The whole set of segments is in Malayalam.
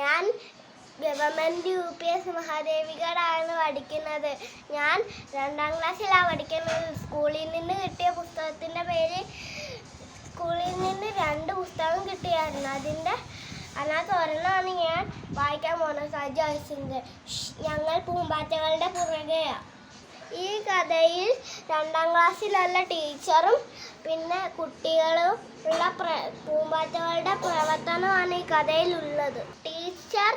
ഞാൻ ഗവൺമെന്റ് യു പി എസ് മഹാദേവികടാണ് പഠിക്കുന്നത്. ഞാൻ രണ്ടാം ക്ലാസ്സിലാണ് പഠിക്കുന്നത്. സ്കൂളിൽ നിന്ന് കിട്ടിയ പുസ്തകത്തിന്റെ പേര് സ്കൂളിൽ നിന്ന് രണ്ട് പുസ്തകം കിട്ടിയായിരുന്നു. അതിന്റെ അതിനകത്ത് ഒരെണ്ണമാണ് ഞാൻ വായിക്കാൻ പോകുന്നത് സജ ഞങ്ങൾ പൂമ്പാറ്റകളുടെ പുറകെയാണ് ഈ കഥയിൽ രണ്ടാം ക്ലാസ്സിലുള്ള ടീച്ചറും പിന്നെ കുട്ടികളും ഉള്ള പ്ര പൂമ്പാറ്റകളുടെ പ്രവർത്തനമാണ് ഈ കഥയിലുള്ളത്. ടീച്ചർ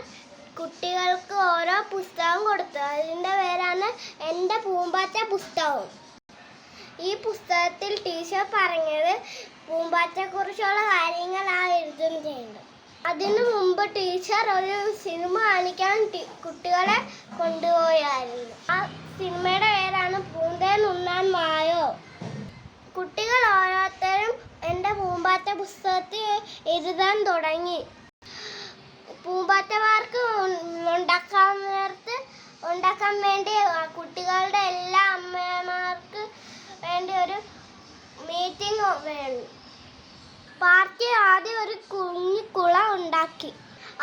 കുട്ടികൾക്ക് ഓരോ പുസ്തകം കൊടുത്തു. അതിന്റെ പേരാണ് എന്റെ പൂമ്പാറ്റ പുസ്തകം. ഈ പുസ്തകത്തിൽ ടീച്ചർ പറഞ്ഞത് പൂമ്പാറ്റയെക്കുറിച്ചുള്ള കാര്യങ്ങളാണ് എഴുതും ചെയ്യുന്നത് അതിനു മുമ്പ് ടീച്ചർ ഒരു സിനിമ കാണിക്കാൻ കുട്ടികളെ കൊണ്ടുപോയായിരുന്നു ആ സിനിമയുടെ പേരാണ് പൂന്തേൻ ഉണ്ണാൻ വായോ കുട്ടികൾ ഓരോരുത്തരും എന്റെ പൂമ്പാറ്റ പുസ്തകത്തിൽ എഴുതാൻ തുടങ്ങി. പൂമ്പാറ്റമാർക്ക് ഉണ്ടാക്കാൻ നേരത്ത് ഉണ്ടാക്കാൻ വേണ്ടി കുട്ടികളുടെ എല്ലാ അമ്മമാർക്ക് വേണ്ടി ഒരു മീറ്റിംഗ് വേണം. പാർട്ടി ആദ്യം ഒരു കുഞ്ഞു കുള ഉണ്ടാക്കി.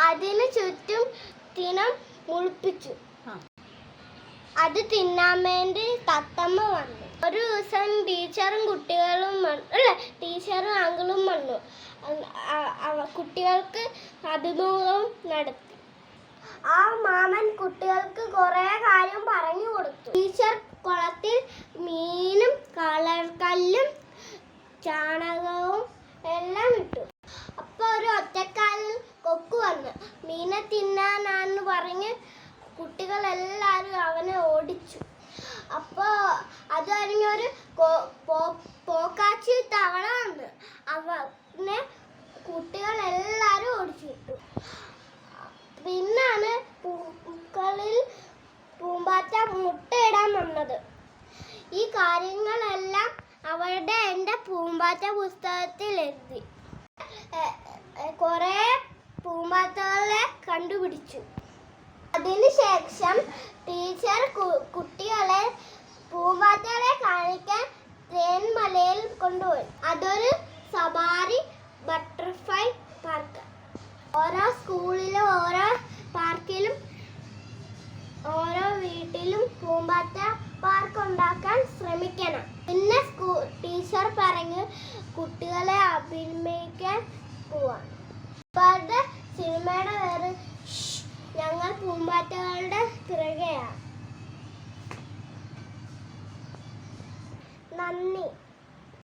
അതിന് ചുറ്റും തിനം മുളിപ്പിച്ചു അത് തിന്നാൻ വേണ്ടി തത്തമ്മ വന്നു. ദിവസം ടീച്ചറും കുട്ടികളും അല്ല ടീച്ചറും അങ്കിളും വന്നു. കുട്ടികൾക്ക് അഭിമുഖം നടത്തി. ആ മാമൻ കുട്ടികൾക്ക് കുറേ കാര്യം പറഞ്ഞു കൊടുത്തു. ടീച്ചർ കുളത്തിൽ മീനും കളർ കല്ലും ചാണകവും എല്ലാം ഇട്ടു. അപ്പോൾ ഒരു ഒറ്റക്കാലിൽ കൊക്ക് വന്നു. മീനെ തിന്നാനാന്ന് പറഞ്ഞ് കുട്ടികളെല്ലാവരും അവനെ ഓടിച്ചു അപ്പോൾ അത് കഴിഞ്ഞൊരു കൊ- പോ- പോക്കാച്ചി തവള വന്നു അവനെ കുട്ടികളെല്ലാവരും ഓടിച്ചിട്ടു പിന്നാണ് പൂക്കളിൽ പൂമ്പാറ്റ മുട്ടയിടാൻ വന്നത്. ഈ കാര്യങ്ങളെല്ലാം അവരുടെ എന്റെ പൂമ്പാറ്റ പുസ്തകത്തിൽ എഴുതി കുറേ പൂമ്പാറ്റകളെ കണ്ടുപിടിച്ചു. അതിനുശേഷം ടീച്ചർ കുട്ടികളെ പൂമ്പാറ്റകളെ കാണിക്കാൻ തേൻമലയിൽ കൊണ്ടുപോയി. അതൊരു സവാരി ബട്ടർഫ്ലൈ പാർക്ക്. ഓരോ സ്കൂളിലും ഓരോ പാർക്കിലും ഓരോ വീട്ടിലും പൂമ്പാറ്റ പാർക്ക് ഉണ്ടാക്കാൻ ശ്രമിക്കണം. പിന്നെ സ്കൂ ടീച്ചർ പറഞ്ഞ് കുട്ടികളെ അഭിനയിക്കാൻ പോവാണ് ഇപ്പോഴത്തെ സിനിമയുടെ പേര് ഞങ്ങൾ പൂമ്പാറ്റകളുടെ പിറകെയാണ്